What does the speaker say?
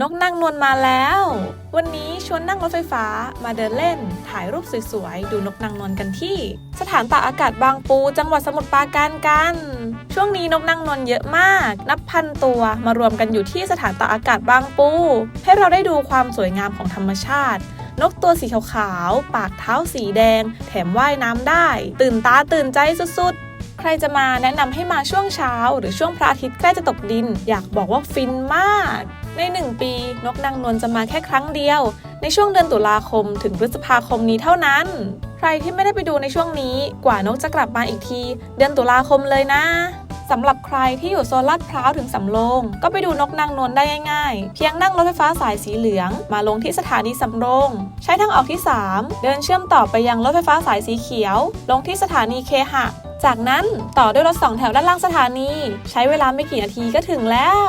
นกนั่งนวลมาแล้ว วันนี้ชวนนั่งรถไฟฟ้ามาเดินเล่น ถ่ายรูปสวยๆ ดูนกนางนวลกันที่ สถานตากอากาศบางปู จังหวัดสมุทรปราการกัน ช่วงนี้นกนางนวลเยอะมาก นับพันตัวมารวมกันอยู่ที่สถานตากอากาศบางปู ให้เราได้ดูความสวยงามของธรรมชาติ นกตัวสีขาวๆ ปากเท้าสีแดง แถมว่ายน้ำได้ ตื่นตาตื่นใจสุดๆ ใครจะมาแนะนำให้มาช่วงเช้า หรือช่วงพระอาทิตย์ใกล้จะตกดิน อยากบอกว่าฟินมาก ในหนึ่งปี นกนางนวลจะมาแค่ครั้งเดียว ในช่วงเดือนตุลาคม ถึงพฤษภาคมนี้เท่านั้น ใครที่ไม่ได้ไปดูในช่วงนี้ กว่านกจะกลับมาอีกที เดือนตุลาคมเลยนะสำหรับใครที่อยู่โซนลาดพร้าวถึงสำโรง ก็ไปดูนกนางนวลได้ง่ายๆ เพียงนั่งรถไฟฟ้าสายสีเหลือง มาลงที่สถานีสำโรง ใช้ทางออกที่ 3 เดินเชื่อมต่อไปยังรถไฟฟ้าสายสีเขียว ลงที่สถานีเคหะ จากนั้นต่อด้วยรถสองแถวด้านล่างสถานี ใช้เวลาไม่กี่นาทีก็ถึงแล้ว